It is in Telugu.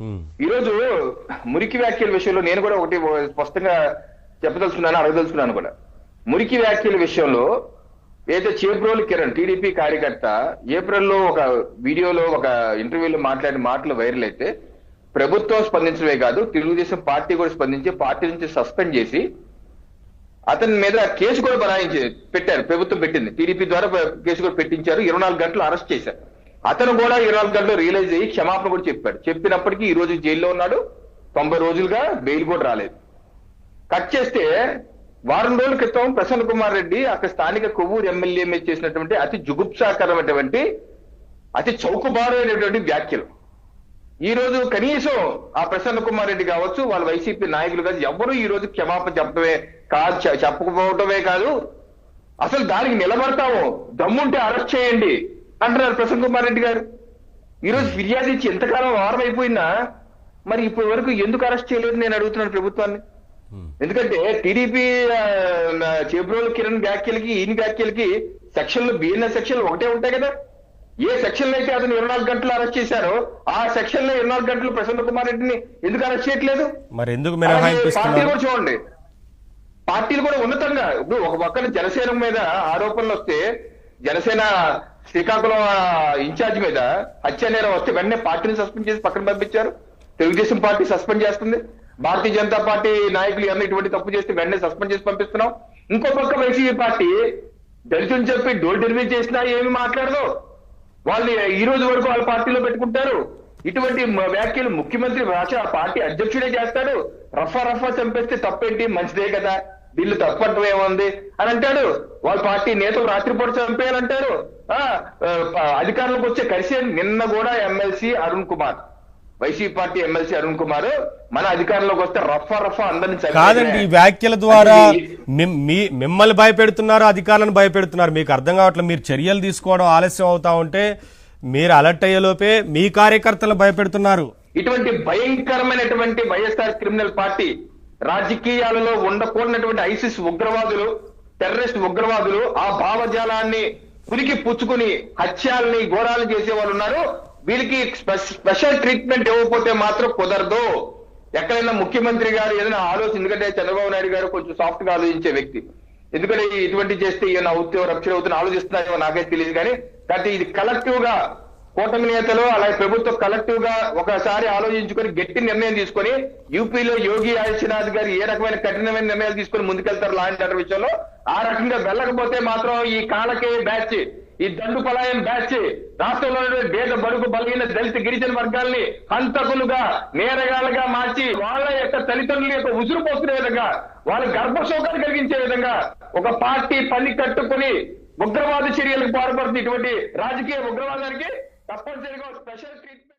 Hmm. ఈరోజు మురికి వ్యాఖ్యల విషయంలో నేను కూడా ఒకటి స్పష్టంగా చెప్పదలుచుకున్నాను అడగదలుచుకున్నాను కూడా. మురికి వ్యాఖ్యల విషయంలో ఏదో చేబ్రోలు కిరణ్ టీడీపీ కార్యకర్త ఏప్రిల్లో ఒక వీడియోలో ఒక ఇంటర్వ్యూలో మాట్లాడిన మాటలు వైరల్ అయితే ప్రభుత్వం స్పందించడమే కాదు తెలుగుదేశం పార్టీ కూడా స్పందించి పార్టీ నుంచి సస్పెండ్ చేసి అతని మీద కేసు కూడా బనాయించి పెట్టారు. ప్రభుత్వం పెట్టింది. టీడీపీ ద్వారా కేసు కూడా పెట్టించారు. ఇరవై నాలుగు గంటలు అరెస్ట్ చేశారు. అతను కూడా ఇరవై నాలుగు గంటలు రియలైజ్ అయ్యి క్షమాపణ కూడా చెప్పాడు. చెప్పినప్పటికీ ఈ రోజు జైల్లో ఉన్నాడు. తొంభై రోజులుగా బెయిల్ కూడా రాలేదు. కట్ చేస్తే వారం రోజుల క్రితం ప్రసన్న కుమార్ రెడ్డి అక్కడ స్థానిక కొవ్వూరు ఎమ్మెల్యే మీద చేసినటువంటి అతి జుగుప్సాకరమైనటువంటి అతి చౌకబారైనటువంటి వ్యాఖ్యలు. ఈ రోజు కనీసం ఆ ప్రసన్న కుమార్ రెడ్డి కావచ్చు వాళ్ళ వైసీపీ నాయకులు కాదు ఎవరు ఈ రోజు క్షమాపణ చెప్పడమే కాదు చెప్పకపోవటమే కాదు. అసలు దానికి నిలబడతాము. దమ్ముంటే అరెస్ట్ చేయండి. అంటున్నారు ప్రసన్న కుమార్ రెడ్డి గారు. ఈ రోజు ఫిర్యాదు ఇచ్చి ఎంతకాలం వారం అయిపోయిందా? మరి ఇప్పటి వరకు ఎందుకు అరెస్ట్ చేయలేదు నేను అడుగుతున్నాను ప్రభుత్వాన్ని. ఎందుకంటే టీడీపీ చేబ్రోల్ కిరణ్ వ్యాఖ్యలకి ఈయన వ్యాఖ్యలకి సెక్షన్లు బిఎన్ఎస్ సెక్షన్లు ఒకటే ఉంటాయి కదా. ఏ సెక్షన్ అయితే అతను ఇరవై నాలుగు గంటలు అరెస్ట్ చేశారో ఆ సెక్షన్లో ఇరవై నాలుగు గంటలు ప్రసన్న కుమార్ రెడ్డిని ఎందుకు అరెస్ట్ చేయట్లేదు? మరి ఎందుకు పార్టీలు కూడా చూడండి. పార్టీలు కూడా ఉన్నతంగా. ఇప్పుడు ఒక పక్కన జనసేన మీద ఆరోపణలు వస్తే జనసేన శ్రీకాకుళం ఇన్ఛార్జ్ మీద హత్య నేరం వస్తే వెంటనే పార్టీని సస్పెండ్ చేసి పక్కన పంపించారు. తెలుగుదేశం పార్టీ సస్పెండ్ చేస్తుంది. భారతీయ జనతా పార్టీ నాయకులు ఎవరైనా ఇటువంటి తప్పు చేస్తే వెంటనే సస్పెండ్ చేసి పంపిస్తున్నాం. ఇంకో పక్క వైసీపీ పార్టీ దళితుని చెప్పి డోర్ డెలివరీ చేసినా ఏమి మాట్లాడదు. వాళ్ళు ఈ రోజు వరకు వాళ్ళ పార్టీలో పెట్టుకుంటారు. ఇటువంటి వ్యాఖ్యలు ముఖ్యమంత్రి రాష్ట్ర పార్టీ అధ్యక్షుడే చేస్తాడు. రఫా రఫా చంపేస్తే తప్పేంటి? మంచిదే కదా. వీళ్ళు తప్పటం ఏముంది? అని అంటాడు. వాళ్ళ పార్టీ నేతలు రాత్రిపూట చంపేయాలంటారు. అధికారంలోకి వచ్చే కలిసి నిన్న కూడా MLC Arun Kumar. YCP party MLC Arun Kumar మన అధికారంలోకి వస్తే రఫా రఫా అందరిని. కాదండి ఈ వ్యాఖ్యల ద్వారా మిమ్మల్ని భయపెడుతున్నారు అధికారులను భయపెడుతున్నారు. మీకు అర్థం కావట్లేదు మీరు చర్యలు తీసుకోవడం ఆలస్యం అవుతా ఉంటే మీరు అలర్ట్ అయ్యేలోపే మీ కార్యకర్తలను భయపెడుతున్నారు. ఇటువంటి భయంకరమైనటువంటి వైఎస్ఆర్ క్రిమినల్ పార్టీ రాజకీయాలలో ఉండకూడనటువంటి ఐసిస్ ఉగ్రవాదులు టెర్రరిస్ట్ ఉగ్రవాదులు ఆ భావజాలాన్ని పురికి పుచ్చుకుని హత్యాలని ఘోరాలు చేసే వాళ్ళు ఉన్నారు. వీళ్ళకి స్పెషల్ ట్రీట్మెంట్ ఇవ్వకపోతే మాత్రం కుదరదు. ఎక్కడైనా ముఖ్యమంత్రి గారు ఏదైనా ఆలోచన ఎందుకంటే చంద్రబాబు నాయుడు గారు కొంచెం సాఫ్ట్గా ఆలోచించే వ్యక్తి. ఎందుకంటే ఇటువంటి చేస్తే ఈయన అవుతే రప్చర్ అవుతున్న ఆలోచిస్తున్నాయో నాకైతే తెలియదు కానీ కాబట్టి ఇది కలెక్టివ్గా కూటమి నేతలు అలాగే ప్రభుత్వం కలెక్టివ్గా ఒకసారి ఆలోచించుకొని గట్టి నిర్ణయం తీసుకొని యూపీలో యోగి ఆదిత్యనాథ్ గారు ఏ రకమైన కఠినమైన నిర్ణయాలు తీసుకొని ముందుకెళ్తారు లా అండ్ ఆర్డర్ విషయంలో? ఆ రకంగా వెళ్ళకపోతే మాత్రం ఈ కాలకే బ్యాచ్ ఈ దండు పలాయం బ్యాచ్ రాష్ట్రంలో బేద బడుగు బలహీన దళిత గిరిజన వర్గాల్ని హంతకులుగా నేరగాలుగా మార్చి వాళ్ళ యొక్క తల్లిదండ్రుల యొక్క ఉసురు పోసుకునే విధంగా వాళ్ళ గర్భశోకాలు కలిగించే విధంగా ఒక పార్టీ పని కట్టుకుని ఉగ్రవాద చర్యలకు పాల్పడుతుంది ఇటువంటి రాజకీయ ఉగ్రవాదానికి తప్పనిసరిగా స్పెషల్ ట్రీట్మెంట్